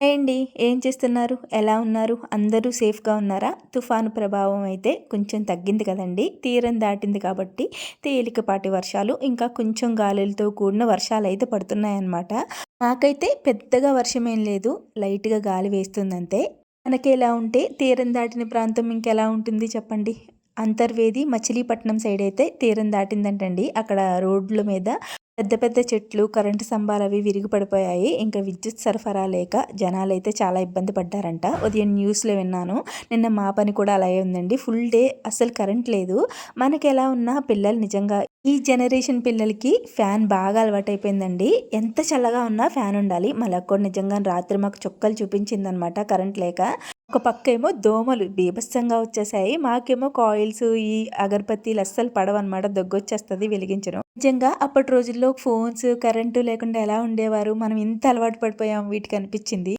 అండి ఏం చేస్తున్నారు? ఎలా ఉన్నారు? అందరూ సేఫ్గా ఉన్నారా? తుఫాను ప్రభావం అయితే కొంచెం తగ్గింది కదండి. తీరం దాటింది కాబట్టి తేలికపాటి వర్షాలు ఇంకా కొంచెం గాలులతో కూడిన వర్షాలు అయితే పడుతున్నాయన్నమాట. మాకైతే పెద్దగా వర్షం ఏం లేదు. లైట్గా గాలి వేస్తుందంతే. మనకి ఎలా ఉంటే తీరం దాటిన ప్రాంతం ఇంకెలా ఉంటుంది చెప్పండి? అంతర్వేది మచిలీపట్నం సైడ్ అయితే తీరం దాటిందంటండి. అక్కడ రోడ్ల మీద పెద్ద పెద్ద చెట్లు కరెంటు స్తంభాలు అవి విరిగి పడిపోయాయి ఇంకా విద్యుత్ సరఫరా లేక జనాలు అయితే చాలా ఇబ్బంది పడ్డారంట. ఉదయం న్యూస్లో విన్నాను. నిన్న మా పని కూడా అలాగే ఉందండి. ఫుల్ డే అసలు కరెంట్ లేదు. మనకి ఎలా ఉన్నా పిల్లలు నిజంగా ఈ జనరేషన్ పిల్లలకి ఫ్యాన్ బాగా అలవాటైపోయిందండి. ఎంత చల్లగా ఉన్నా ఫ్యాన్ ఉండాలి. మళ్ళీ కూడా నిజంగా రాత్రి మాకు చుక్కలు చూపించిందనమాట కరెంట్ లేక. ఒక పక్క ఏమో దోమలు బీభత్సంగా వచ్చేసాయి. మాకేమో కాయిల్స్ ఈ అగరబత్తీలు అస్సలు పడవన్నమాట. దగ్గొచ్చేస్తుంది వెలిగించడం. నిజంగా అప్పటి రోజుల్లో ఫోన్స్ కరెంటు లేకుండా ఎలా ఉండేవారు? మనం ఇంత అలవాటు పడిపోయాం వీటికి అనిపించింది.